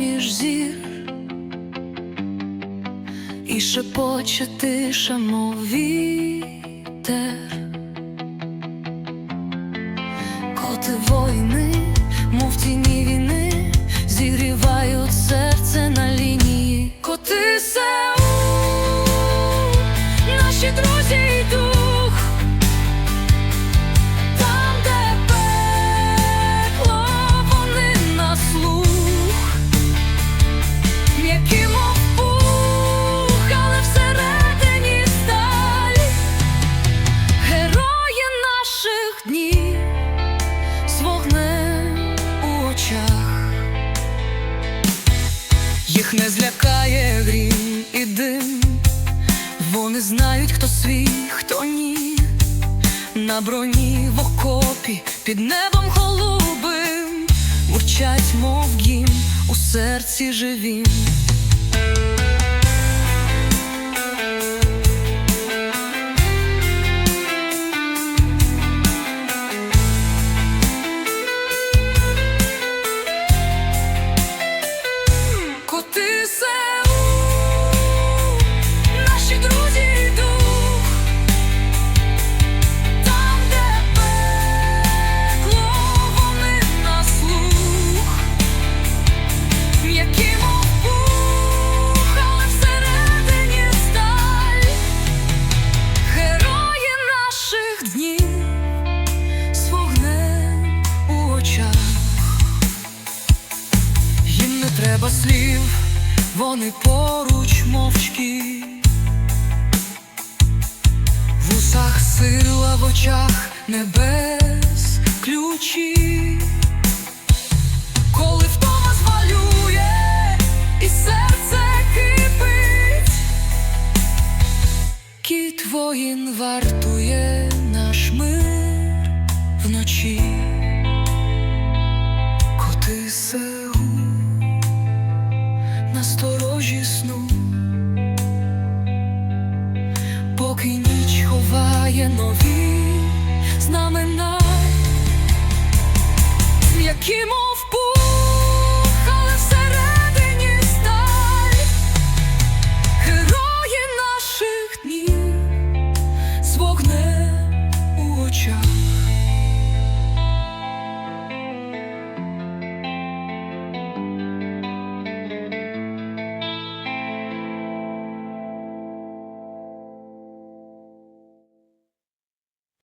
між зір, і шепоче тиша, мов вітер. Коти воїни, мов тіні війни, зігрівають серце на лінії. Коти Сеул, наші друзі і Їх не злякає грім і дим, вони знають, хто свій, хто ні. На броні в окопі під небом голубим Мурчать, мов гімн, у серці живім. Треба слів, вони поруч мовчки. В усах сила, в очах небес ключі. Коли втома звалює і серце кипить, кіт воїн вартує наш мир вночі. Насторожі сну, поки ніч ховає нові знамена, які яким